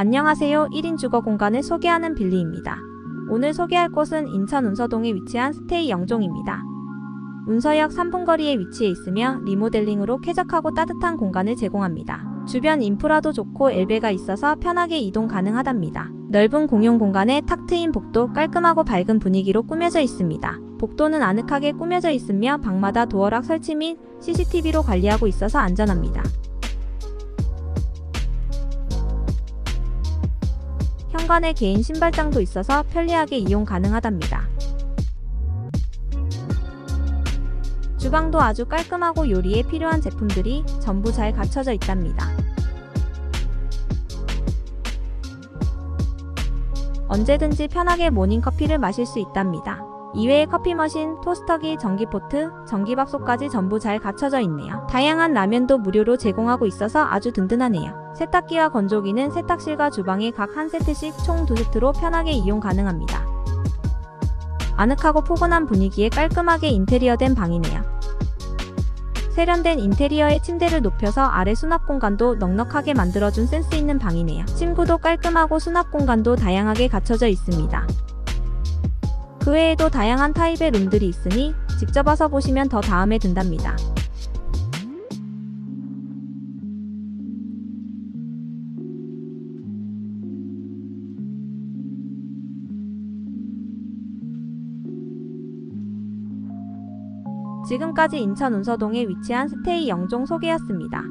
안녕하세요. 1인 주거 공간을 소개하는 빌리입니다. 오늘 소개할 곳은 인천 운서동에 위치한 스테이 영종입니다. 운서역 3분 거리에 위치해 있으며 리모델링으로 쾌적하고 따뜻한 공간을 제공합니다. 주변 인프라도 좋고 엘베가 있어서 편하게 이동 가능하답니다. 넓은 공용 공간에 탁 트인 복도 깔끔하고 밝은 분위기로 꾸며져 있습니다. 복도는 아늑하게 꾸며져 있으며 방마다 도어락 설치 및 CCTV로 관리하고 있어서 안전합니다. 현관에 개인 신발장도 있어서 편리하게 이용 가능하답니다. 주방도 아주 깔끔하고 요리에 필요한 제품들이 전부 잘 갖춰져 있답니다. 언제든지 편하게 모닝커피를 마실 수 있답니다. 이외에 커피 머신, 토스터기, 전기포트, 전기밥솥까지 전부 잘 갖춰져 있네요. 다양한 라면도 무료로 제공하고 있어서 아주 든든하네요. 세탁기와 건조기는 세탁실과 주방에 각 한 세트씩 총 두 세트로 편하게 이용 가능합니다. 아늑하고 포근한 분위기에 깔끔하게 인테리어된 방이네요. 세련된 인테리어에 침대를 높여서 아래 수납 공간도 넉넉하게 만들어준 센스 있는 방이네요. 침구도 깔끔하고 수납 공간도 다양하게 갖춰져 있습니다. 그 외에도 다양한 타입의 룸들이 있으니 직접 와서 보시면 더 다음에 든답니다. 지금까지 인천 운서동에 위치한 스테이 영종 소개였습니다.